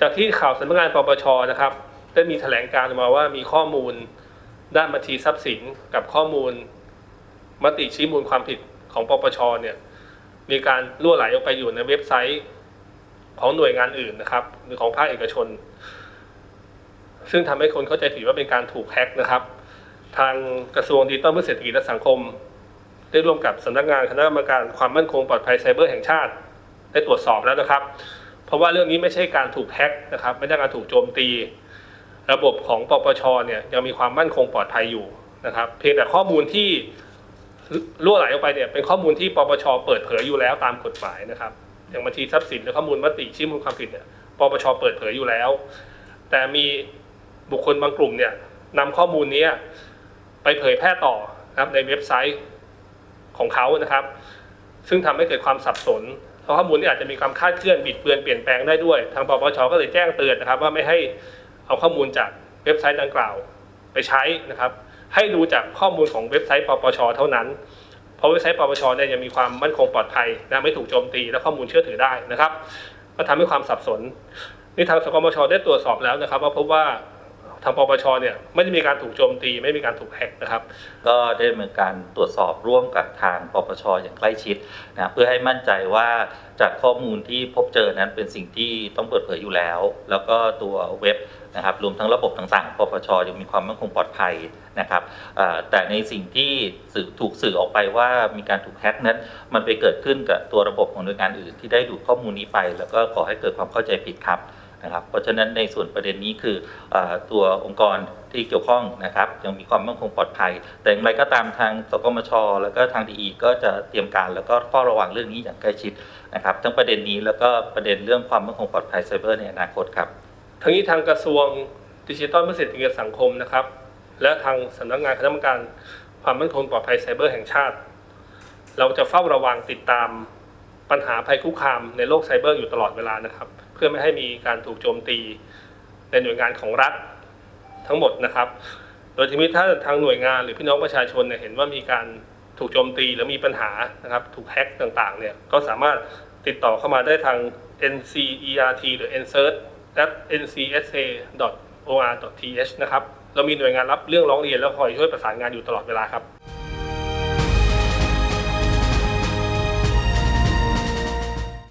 จากที่ข่าวสำนักงานปปชนะครับ ได้มีแถลงการออกมาว่ามีข้อมูลด้านบัญชีทรัพย์สินกับข้อมูล มติชี้มูลความผิดของปปชเนี่ยมีการล่วไหลออกไปอยู่ในเว็บไซต์ของหน่วยงานอื่นนะครับ หรือของภาคเอกชน ซึ่งทำให้คนเข้าใจผิดว่าเป็นการถูกแฮ็กนะครับ ทางกระทรวงดิจิทัลเพื่อเศรษฐกิจและสังคม ได้ร่วมกับสำนักงานคณะกรรมการความมั่นคงปลอดภัยไซเบอร์แห่งชาติ ได้ตรวจสอบแล้วนะครับ เพราะว่าเรื่องนี้ไม่ใช่การถูกแฮ็กนะครับ ไม่ใช่การถูกโจมตี ระบบของปปชเนี่ยยังมีความมั่นคงปลอดภัยอยู่นะครับ เพียงแต่ข้อมูลที่ล่วไหลออกไปเนี่ยเป็นข้อมูลที่ปปชเปิดเผยอยู่แล้วตามกฎหมายนะครับ อย่างบัญชีทรัพย์สินและข้อมูลมติชี้มูลความผิดเนี่ยปปชเปิดเผยอยู่แล้ว แต่มีบุคคลบางกลุ่มเนี่ยนำข้อมูลนี้ไปเผยแพร่ต่อนะครับในเว็บไซต์ของเขานะครับ ซึ่งทำให้เกิดความสับสน เพราะข้อมูลนี้อาจจะมีความคาดเคลื่อนบิดเบือนเปลี่ยนแปลงได้ด้วย ทางปปชก็เลยแจ้งเตือนนะครับ ว่าไม่ให้เอาข้อมูลจากเว็บไซต์ดังกล่าวไปใช้นะครับ ให้ดูจากข้อมูลของเว็บไซต์ปปชเท่านั้นเพราะเว็บไซต์ปปชเนี่ยยังมีความมั่นคงปลอดภัยนะไม่ถูกโจมตีและข้อมูลเชื่อถือได้นะครับ ก็ทำให้ความสับสนนี่ทางสกมชได้ตรวจสอบแล้วนะครับ ว่าพบว่าางปปชเนี่ยไม่ได้มีการถูกโจมตีไม่มีการถูกแฮกนะครับ ก็ได้ดำเนินการตรวจสอบร่วมกับทางปปชอย่างใกล้ชิดนะเพื่อให้มั่นใจว่าจากข้อมูลที่พบเจอนั้นเป็นสิ่งที่ต้องเปิดเผยอยู่แล้ว แล้วก็ตัวเว็บนะครับรวมทั้งระบบต่างๆ ปปชยังมีความมั่นคงปลอดภัยนะครับแต่ในสิ่งที่สื่อถูกสื่อออกไปว่ามีการถูกแฮ็กนั้น มันไปเกิดขึ้นกับตัวระบบของหน่วยงานอื่นที่ได้ดูดข้อมูลนี้ไป แล้วก็ก่อให้เกิดความเข้าใจผิดครับ นะครับเพราะฉะนั้นในส่วนประเด็นนี้คืออตัวองค์กรที่เกี่ยวข้องนะครับยังมีความมั่นคงปลอดภัย แต่อย่างไรก็ตามทางสกมช แล้วก็ทางดีก็จะเตรียมการแล้วก็เฝ้าระวังเรื่องนี้อย่างใกล้ชิดนะครับทั้งประเด็นนี้แล้วก็ประเด็นเรื่องความมั่นคงปลอดภัยไซเบอร์ในอนาคตครับทั้งนี้ทางกระทรวงดิจิทัลเพื่อเศรษฐกิจสังคมนะครับ และทางสำนักงานคณะกรรมการความมั่นคงปลอดภัยไซเบอร์แห่งชาติ เราจะเฝ้าระวังติดตามปัญหาภัยคุกคามในโลกไซเบอร์อยู่ตลอดเวลานะครับ เพื่อไม่ให้มีการถูกโจมตีในหน่วยงานของรัฐทั้งหมดนะครับ โดยทีนี้ถ้าทางหน่วยงานหรือพี่น้องประชาชนเนี่ยเห็นว่ามีการถูกโจมตีหรือมีปัญหานะครับถูกแฮ็กต่างๆเนี่ยก็สามารถติดต่อเข้ามาได้ทาง ncert หรือ ncert at ncsa.or.th นะครับเรามีหน่วยงานรับเรื่องร้องเรียนแล้วคอยช่วยประสานงานอยู่ตลอดเวลาครับ